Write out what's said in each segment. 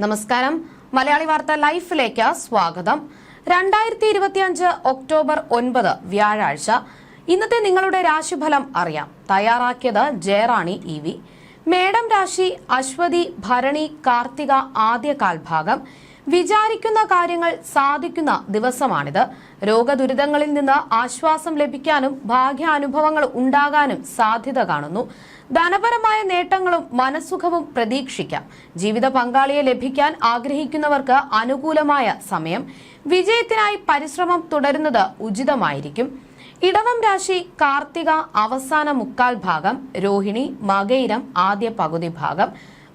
നമസ്കാരം. മലയാളി വാർത്ത ലൈഫിലേക്ക് സ്വാഗതം. രണ്ടായിരത്തി ഇരുപത്തിയഞ്ച് ഒക്ടോബർ ഒൻപത് വ്യാഴാഴ്ച. ഇന്നത്തെ നിങ്ങളുടെ രാശിഫലം അറിയാം. തയ്യാറാക്കിയത് ജയറാണി ഇ വി. മേഡം രാശി അശ്വതി ഭരണി കാർത്തിക ആദ്യ കാൽഭാഗം വിചാരിക്കുന്ന കാര്യങ്ങൾ സാധിക്കുന്ന ദിവസമാണിത്. രോഗദുരിതങ്ങളിൽ നിന്ന് ആശ്വാസം ലഭിക്കാനും ഭാഗ്യാനുഭവങ്ങൾ ഉണ്ടാകാനും സാധ്യത കാണുന്നു. ധനപരമായ നേട്ടങ്ങളും മനസ്സുഖവും പ്രതീക്ഷിക്കാം. ജീവിത പങ്കാളിയെ ലഭിക്കാൻ ആഗ്രഹിക്കുന്നവർക്ക് അനുകൂലമായ സമയം. വിജയത്തിനായി പരിശ്രമം തുടരുന്നത് ഉചിതമായിരിക്കും. ഇടവം രാശി കാർത്തിക അവസാന മുക്കാൽ ഭാഗം രോഹിണി മകയിരം ആദ്യ പകുതി ഭാഗം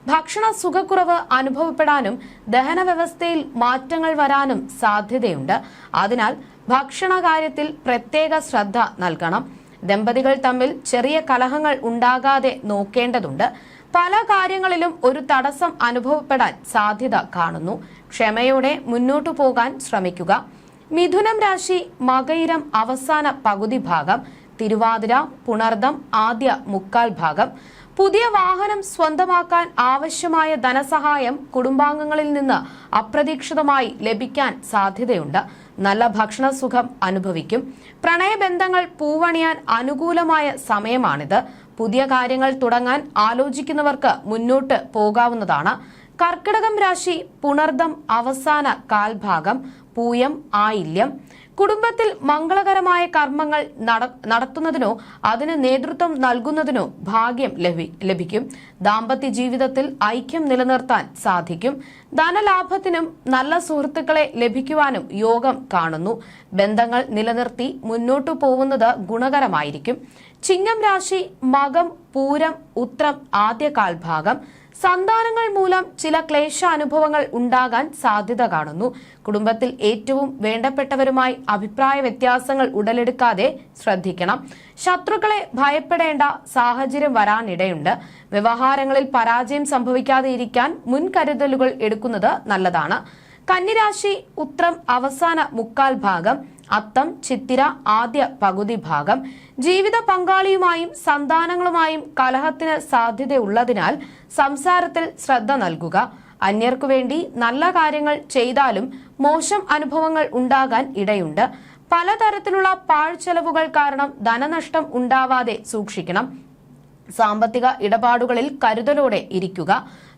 ഭക്ഷണ സുഖക്കുറവ് അനുഭവപ്പെടാനും ദഹന വ്യവസ്ഥയിൽ മാറ്റങ്ങൾ വരാനും സാധ്യതയുണ്ട്. അതിനാൽ ഭക്ഷണ കാര്യത്തിൽ പ്രത്യേക ശ്രദ്ധ നൽകണം. ദമ്പതികൾ തമ്മിൽ ചെറിയ കലഹങ്ങൾ ഉണ്ടാകാതെ നോക്കേണ്ടതുണ്ട്. പല കാര്യങ്ങളിലും ഒരു തടസ്സം അനുഭവപ്പെടാൻ സാധ്യത കാണുന്നു. ക്ഷമയോടെ മുന്നോട്ടു പോകാൻ ശ്രമിക്കുക. മിഥുനം രാശി മകയിരം അവസാന പകുതി ഭാഗം. തിരുവാതിര പുണർദം ആദ്യ മുക്കാൽ ഭാഗം. പുതിയ വാഹനം സ്വന്തമാക്കാൻ ആവശ്യമായ ധനസഹായം കുടുംബാംഗങ്ങളിൽ നിന്ന് അപ്രതീക്ഷിതമായി ലഭിക്കാൻ സാധ്യതയുണ്ട്. നല്ല ഭക്ഷണസുഖം അനുഭവിക്കും. പ്രണയബന്ധങ്ങൾ പൂവണിയാൻ അനുകൂലമായ സമയമാണിത്. പുതിയ കാര്യങ്ങൾ തുടങ്ങാൻ ആലോചിക്കുന്നവർക്ക് മുന്നോട്ട് പോകാവുന്നതാണ്. കർക്കിടകം രാശി പുണർദം അവസാന കാൽഭാഗം പൂയം ആയില്യം. കുടുംബത്തിൽ മംഗളകരമായ കർമ്മങ്ങൾ നടത്തുന്നതിനോ അതിന് നേതൃത്വം നൽകുന്നതിനോ ഭാഗ്യം ലഭിക്കും. ദാമ്പത്യ ജീവിതത്തിൽ ഐക്യം നിലനിർത്താൻ സാധിക്കും. ധനലാഭത്തിനും നല്ല സുഹൃത്തുക്കളെ ലഭിക്കുവാനും യോഗം കാണുന്നു. ബന്ധങ്ങൾ നിലനിർത്തി മുന്നോട്ടു പോകുന്നത് ഗുണകരമായിരിക്കും. ചിങ്ങം രാശി മകം പൂരം ഉത്രം ആദ്യ കാൽഭാഗം സന്താനങ്ങൾ മൂലം ചില ക്ലേശാനുഭവങ്ങൾ ഉണ്ടാകാൻ സാധ്യത കാണുന്നു. കുടുംബത്തിൽ ഏറ്റവും വേണ്ടപ്പെട്ടവരുമായി അഭിപ്രായ വ്യത്യാസങ്ങൾ ഉടലെടുക്കാതെ ശ്രദ്ധിക്കണം. ശത്രുക്കളെ ഭയപ്പെടേണ്ട സാഹചര്യം വരാനിടയുണ്ട്. വ്യവഹാരങ്ങളിൽ പരാജയം സംഭവിക്കാതെ ഇരിക്കാൻ മുൻകരുതലുകൾ എടുക്കുന്നത് നല്ലതാണ്. കന്നിരാശി ഉത്രം അവസാന മുക്കാൽ ഭാഗം അത്തം ചിത്തിര ആദ്യ പകുതി ഭാഗം. ജീവിത പങ്കാളിയുമായും സന്താനങ്ങളുമായും കലഹത്തിന് സാധ്യതയുള്ളതിനാൽ സംസാരത്തിൽ ശ്രദ്ധ നൽകുക. അന്യർക്കു വേണ്ടി നല്ല കാര്യങ്ങൾ ചെയ്താലും മോശം അനുഭവങ്ങൾ ഉണ്ടാകാൻ ഇടയുണ്ട്. പലതരത്തിലുള്ള പാഴ്ചെലവുകൾ കാരണം ധനനഷ്ടം ഉണ്ടാവാതെ സൂക്ഷിക്കണം. സാമ്പത്തിക ഇടപാടുകളിൽ കരുതലോടെ ഇരിക്കുക.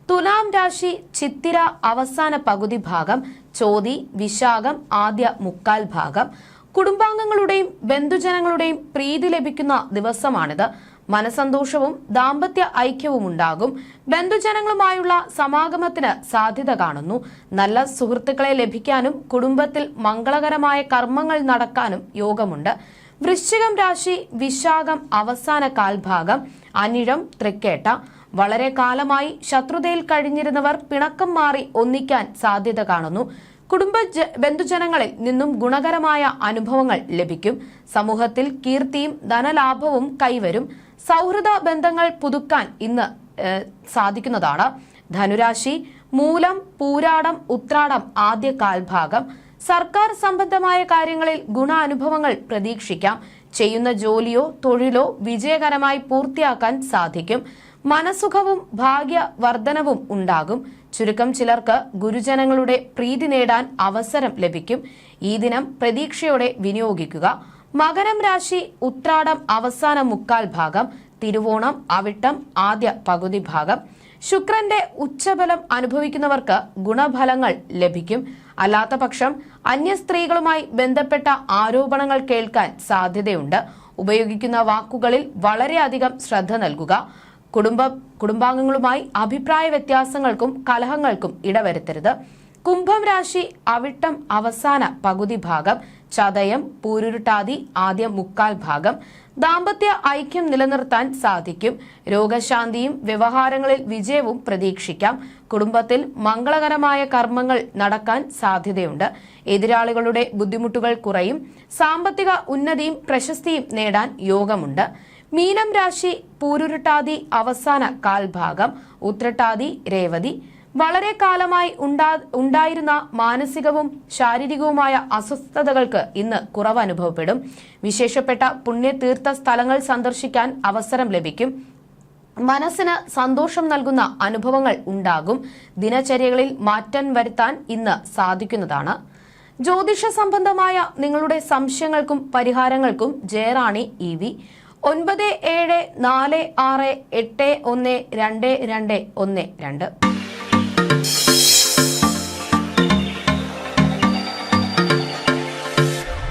തുലാം രാശി ചിത്തിര അവസാന പകുതി ഭാഗം ചോതി വിശാഖം ആദ്യ മുക്കാൽ ഭാഗം. കുടുംബാംഗങ്ങളുടെയും ബന്ധുജനങ്ങളുടെയും പ്രീതി ലഭിക്കുന്ന ദിവസമാണിത്. മനസന്തോഷവും ദാമ്പത്യ ഐക്യവും ഉണ്ടാകും. ബന്ധുജനങ്ങളുമായുള്ള സമാഗമത്തിന് സാധ്യത കാണുന്നു. നല്ല സുഹൃത്തുക്കളെ ലഭിക്കാനും കുടുംബത്തിൽ മംഗളകരമായ കർമ്മങ്ങൾ നടക്കാനും യോഗമുണ്ട്. വൃശ്ചികം രാശി വിശാഖം അവസാന കാൽഭാഗം അനിഴം തൃക്കേട്ട. വളരെ കാലമായി ശത്രുതയിൽ കഴിഞ്ഞിരുന്നവർ പിണക്കം മാറി ഒന്നിക്കാൻ സാധ്യത കാണുന്നു. കുടുംബ ബന്ധുജനങ്ങളിൽ നിന്നും ഗുണകരമായ അനുഭവങ്ങൾ ലഭിക്കും. സമൂഹത്തിൽ കീർത്തിയും ധനലാഭവും കൈവരും. സൗഹൃദ ബന്ധങ്ങൾ പുതുക്കാൻ ഇന്ന് സാധിക്കുന്നതാണ്. ധനുരാശി മൂലം പൂരാടം ഉത്രാടം ആദ്യ കാൽഭാഗം. സർക്കാർ സംബന്ധമായ കാര്യങ്ങളിൽ ഗുണാനുഭവങ്ങൾ പ്രതീക്ഷിക്കാം. ചെയ്യുന്ന ജോലിയോ തൊഴിലോ വിജയകരമായി പൂർത്തിയാക്കാൻ സാധിക്കും. മനസുഖവും ഭാഗ്യവർദ്ധനവും ഉണ്ടാകും. ചുരുക്കം ചിലർക്ക് ഗുരുജനങ്ങളുടെ പ്രീതി നേടാൻ അവസരം ലഭിക്കും. ഈ ദിനം പ്രതീക്ഷയോടെ വിനിയോഗിക്കുക. മകരം രാശി ഉത്രാടം അവസാന മുക്കാൽ ഭാഗം തിരുവോണം അവിട്ടം ആദ്യ പകുതി ഭാഗം. ശുക്രന്റെ ഉച്ചബലം അനുഭവിക്കുന്നവർക്ക് ഗുണഫലങ്ങൾ ലഭിക്കും. അല്ലാത്ത പക്ഷം അന്യ സ്ത്രീകളുമായി ബന്ധപ്പെട്ട ആരോപണങ്ങൾ കേൾക്കാൻ സാധ്യതയുണ്ട്. ഉപയോഗിക്കുന്ന വാക്കുകളിൽ വളരെയധികം ശ്രദ്ധ നൽകുക. കുടുംബ കുടുംബാംഗങ്ങളുമായി അഭിപ്രായ വ്യത്യാസങ്ങൾക്കും കലഹങ്ങൾക്കും ഇടവരുത്തരുത്. കുംഭം രാശി അവിട്ടം അവസാന പകുതി ഭാഗം ചതയം പൂരുരുട്ടാതി ആദ്യ മുക്കാൽ ഭാഗം. ദാമ്പത്യ ഐക്യം നിലനിർത്താൻ സാധിക്കും. രോഗശാന്തിയും വ്യവഹാരങ്ങളിൽ വിജയവും പ്രതീക്ഷിക്കാം. കുടുംബത്തിൽ മംഗളകരമായ കർമ്മങ്ങൾ നടക്കാൻ സാധ്യതയുണ്ട്. എതിരാളികളുടെ ബുദ്ധിമുട്ടുകൾ കുറയും. സാമ്പത്തിക ഉന്നതിയും പ്രശസ്തിയും നേടാൻ യോഗമുണ്ട്. മീനം രാശി പൂരുരുട്ടാതി അവസാന കാൽഭാഗം ഉത്രട്ടാതി രേവതി. വളരെ കാലമായി ഉണ്ടാ ഉണ്ടായിരുന്ന മാനസികവും ശാരീരികവുമായ അസ്വസ്ഥതകൾക്ക് ഇന്ന് കുറവ് അനുഭവപ്പെടും വിശേഷപ്പെട്ട പുണ്യതീർത്ഥ സ്ഥലങ്ങൾ സന്ദർശിക്കാൻ അവസരം ലഭിക്കും. മനസ്സിന് സന്തോഷം നൽകുന്ന അനുഭവങ്ങൾ ഉണ്ടാകും. ദിനചര്യകളിൽ മാറ്റം വരുത്താൻ ഇന്ന് സാധിക്കുന്നതാണ്. ജ്യോതിഷ സംബന്ധമായ നിങ്ങളുടെ സംശയങ്ങൾക്കും പരിഹാരങ്ങൾക്കും ജയറാണി ഇ ഒൻപത് ഏഴ് നാല് ആറ് എട്ട് ഒന്ന് രണ്ട് രണ്ട് ഒന്ന് രണ്ട്.